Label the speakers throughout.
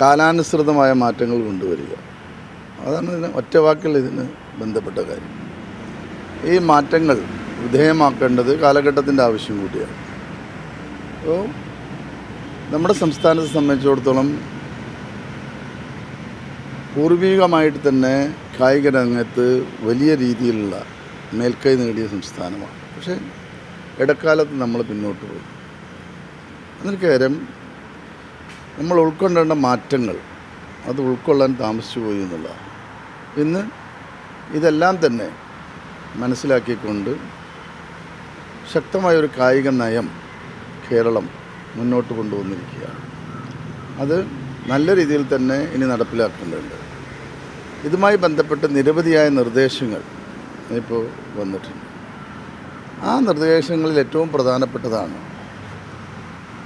Speaker 1: കാലാനുസൃതമായ മാറ്റങ്ങൾ കൊണ്ടുവരിക. അതാണ് ഇതിന് ഒറ്റ വാക്കിൽ ഇതിന് ബന്ധപ്പെട്ട കാര്യം. ഈ മാറ്റങ്ങൾ വിധേയമാക്കേണ്ടത് കാലഘട്ടത്തിന്റെ ആവശ്യം കൂടിയാണ്. അപ്പോൾ നമ്മുടെ സംസ്ഥാനത്തെ സംബന്ധിച്ചിടത്തോളം പൂർവികമായിട്ട് തന്നെ കായിക രംഗത്ത് വലിയ രീതിയിലുള്ള മേൽക്കൈ നേടിയ സംസ്ഥാനമാണ്. പക്ഷേ ഇടക്കാലത്ത് നമ്മൾ പിന്നോട്ട് പോയി. അതിന് കാര്യം നമ്മൾ ഉൾക്കൊണ്ടേണ്ട മാറ്റങ്ങൾ അത് ഉൾക്കൊള്ളാൻ താമസിച്ചു പോയി എന്നുള്ളതാണ്. ഇന്ന് ഇതെല്ലാം തന്നെ മനസ്സിലാക്കിക്കൊണ്ട് ശക്തമായൊരു കായിക നയം കേരളം മുന്നോട്ട് കൊണ്ടുവന്നിരിക്കുകയാണ്. അത് നല്ല രീതിയിൽ തന്നെ ഇനി നടപ്പിലാക്കേണ്ടതുണ്ട്. ഇതുമായി ബന്ധപ്പെട്ട് നിരവധിയായ നിർദ്ദേശങ്ങൾ ഇപ്പോൾ വന്നിട്ടുണ്ട്. ആ നിർദ്ദേശങ്ങളിൽ ഏറ്റവും പ്രധാനപ്പെട്ടതാണ്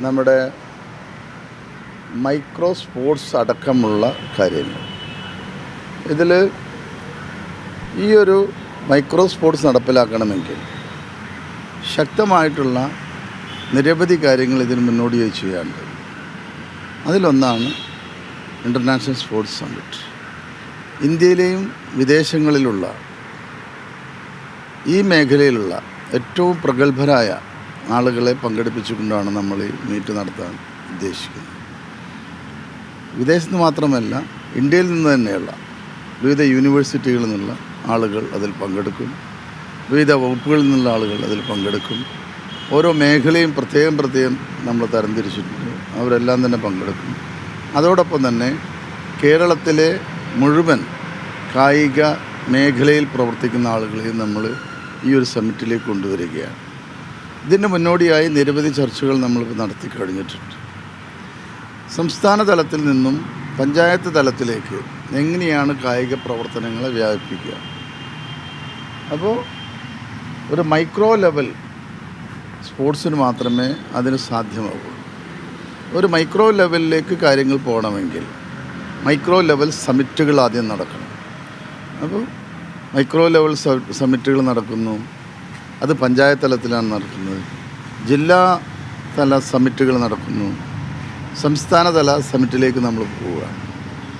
Speaker 1: നമ്മുടെ മൈക്രോ സ്പോർട്സ് അടക്കമുള്ള കാര്യങ്ങൾ. ഇതിൽ ഈ ഒരു മൈക്രോ സ്പോർട്സ് നടപ്പിലാക്കണമെങ്കിൽ ശക്തമായിട്ടുള്ള നിരവധി കാര്യങ്ങൾ ഇതിന് മുന്നോടിയായി ചെയ്യാനുണ്ട് അതിലൊന്നാണ് ഇന്റർനാഷണൽ സ്പോർട്സ് സമ്മിറ്റ്. ഇന്ത്യയിലെയും വിദേശങ്ങളിലുള്ള ഈ മേഖലയിലുള്ള ഏറ്റവും പ്രഗത്ഭരായ ആളുകളെ പങ്കെടുപ്പിച്ചുകൊണ്ടാണ് നമ്മൾ ഈ മീറ്റ് നടത്താൻ ഉദ്ദേശിക്കുന്നത്. വിദേശത്ത് മാത്രമല്ല ഇന്ത്യയിൽ നിന്ന് തന്നെയുള്ള വിവിധ യൂണിവേഴ്സിറ്റികളിൽ നിന്നുള്ള ആളുകൾ അതിൽ പങ്കെടുക്കും. വിവിധ വകുപ്പുകളിൽ നിന്നുള്ള ആളുകൾ അതിൽ പങ്കെടുക്കും. ഓരോ മേഖലയും പ്രത്യേകം പ്രത്യേകം നമ്മൾ തരംതിരിച്ചിട്ടുണ്ട്. അവരെല്ലാം തന്നെ പങ്കെടുക്കും. അതോടൊപ്പം തന്നെ കേരളത്തിലെ മുഴുവൻ കായിക മേഖലയിൽ പ്രവർത്തിക്കുന്ന ആളുകളെയും നമ്മൾ ഈ ഒരു സമ്മിറ്റിലേക്ക് കൊണ്ടുവരികയാണ്. ഇതിന് മുന്നോടിയായി നിരവധി ചർച്ചകൾ നമ്മളിപ്പോൾ നടത്തി കഴിഞ്ഞിട്ടുണ്ട്. സംസ്ഥാന തലത്തിൽ നിന്നും പഞ്ചായത്ത് തലത്തിലേക്ക് എങ്ങനെയാണ് കായിക പ്രവർത്തനങ്ങളെ വ്യാപിപ്പിക്കുക? അപ്പോൾ ഒരു മൈക്രോ ലെവൽ സ്പോർട്സിന് മാത്രമേ അതിന് സാധ്യമാകൂ ഒരു മൈക്രോ ലെവലിലേക്ക് കാര്യങ്ങൾ പോകണമെങ്കിൽ മൈക്രോ ലെവൽ സമിറ്റുകൾ ആദ്യം നടക്കണം. അപ്പോൾ മൈക്രോ ലെവൽ സമിറ്റുകൾ നടക്കുന്നു. അത് പഞ്ചായത്ത് തലത്തിലാണ് നടക്കുന്നത്. ജില്ലാ തല സമിറ്റുകൾ നടക്കുന്നു. സംസ്ഥാന തല സമിറ്റിലേക്ക് നമ്മൾ പോവുകയാണ്.